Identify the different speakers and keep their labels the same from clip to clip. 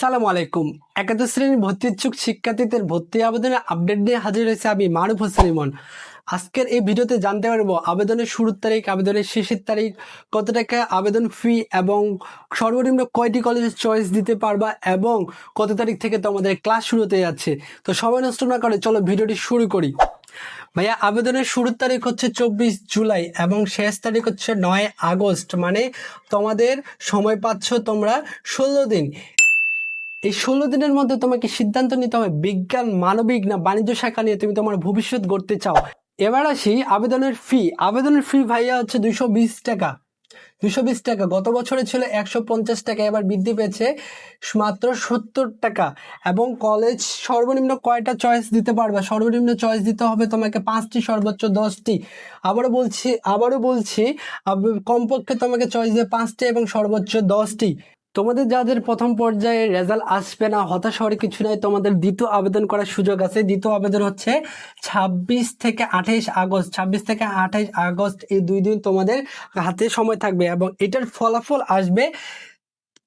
Speaker 1: আসসালামু আলাইকুম। একাদশ শ্রেণির ভর্তি ইচ্ছুক শিক্ষার্থীদের ভর্তি আবেদনের আপডেট নিয়ে হাজির হয়েছে আমি, মারুফ হোসেন ইমন। আজকের এই ভিডিওতে জানতে পারব আবেদনের শুরুর তারিখ, আবেদনের শেষের তারিখ, কত টাকা আবেদন ফি এবং সর্বনিম্ন কয়টি কলেজের চয়েস দিতে পারবা এবং কত তারিখ থেকে তোমাদের ক্লাস শুরু হতে যাচ্ছে। তো সময় নষ্ট না করে চলো ভিডিওটি শুরু করি। ভাইয়া, আবেদনের শুরুর তারিখ হচ্ছে চব্বিশ জুলাই এবং শেষ তারিখ হচ্ছে নয় আগস্ট মানে তোমাদের সময় পাচ্ছ তোমরা ষোলো দিন। এই ষোলো দিনের মধ্যে তোমাকে সিদ্ধান্ত নিতে হবে, বিজ্ঞান, মানবিক না বাণিজ্য শাখা নিয়ে তুমি তোমার ভবিষ্যৎ গড়তে চাও। এবার আসি আবেদনের ফি আবেদনের ফি ভাইয়া হচ্ছে দুশো বিশ টাকা। দুশো বিশ টাকা। গত বছরে ছিল একশো পঞ্চাশ টাকা, এবার বৃদ্ধি পেয়েছে মাত্র সত্তর টাকা। এবং কলেজ সর্বনিম্ন কয়টা চয়েস দিতে পারবে? সর্বনিম্ন চয়েস দিতে হবে তোমাকে পাঁচটি, সর্বোচ্চ দশটি। আবারও বলছি আবারও বলছি কমপক্ষে তোমাকে চয়েস দেবে পাঁচটি এবং সর্বোচ্চ দশটি। তোমাদের যাদের প্রথম পর্যায়ে রেজাল্ট আসবে না, হতাশ হওয়ার কিছু নাই, তোমাদের দ্বিতীয় আবেদন করার সুযোগ আছে। দ্বিতীয় আবেদন হচ্ছে ছাব্বিশ থেকে আঠাইশ আগস্ট। ছাব্বিশ থেকে আঠাইশ আগস্ট এই দুই দিন তোমাদের হাতে সময় থাকবে এবং এটার ফলাফল আসবে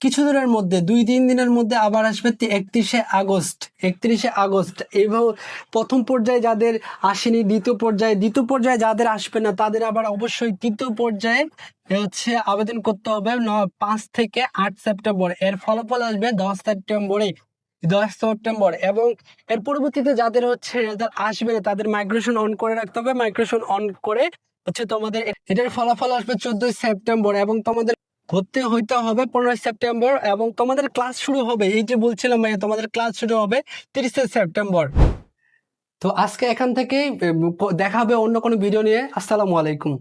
Speaker 1: কিছু দিনের মধ্যে, দুই, তিন দিনের মধ্যে আবার আসবে একত্রিশে আগস্ট। একত্রিশে আগস্ট এইভাবে প্রথম পর্যায়ে যাদের আসেনি, দ্বিতীয় পর্যায়ে দ্বিতীয় পর্যায়ে যাদের আসবে না, তাদের আবার অবশ্যই তৃতীয় পর্যায়ে হচ্ছে আবেদন করতে হবে পাঁচ থেকে আট সেপ্টেম্বর। এর ফলাফল আসবে দশ সেপ্টেম্বরে, দশ সেপ্টেম্বর এবং এর পরবর্তীতে যাদের হচ্ছে রেজাল্ট আসবে না, তাদের মাইগ্রেশন অন করে রাখতে হবে। মাইগ্রেশন অন করে হচ্ছে তোমাদের এটার ফলাফল আসবে চোদ্দই সেপ্টেম্বর এবং তোমাদের ভর্তি হইতে হবে পনেরোই সেপ্টেম্বর এবং তোমাদের ক্লাস শুরু হবে, এই যে বলছিলাম ভাইয়া, তোমাদের ক্লাস শুরু হবে তিরিশে সেপ্টেম্বর। তো আজকে এখান থেকেই দেখা হবে অন্য কোনো ভিডিও নিয়ে। আসসালামু আলাইকুম।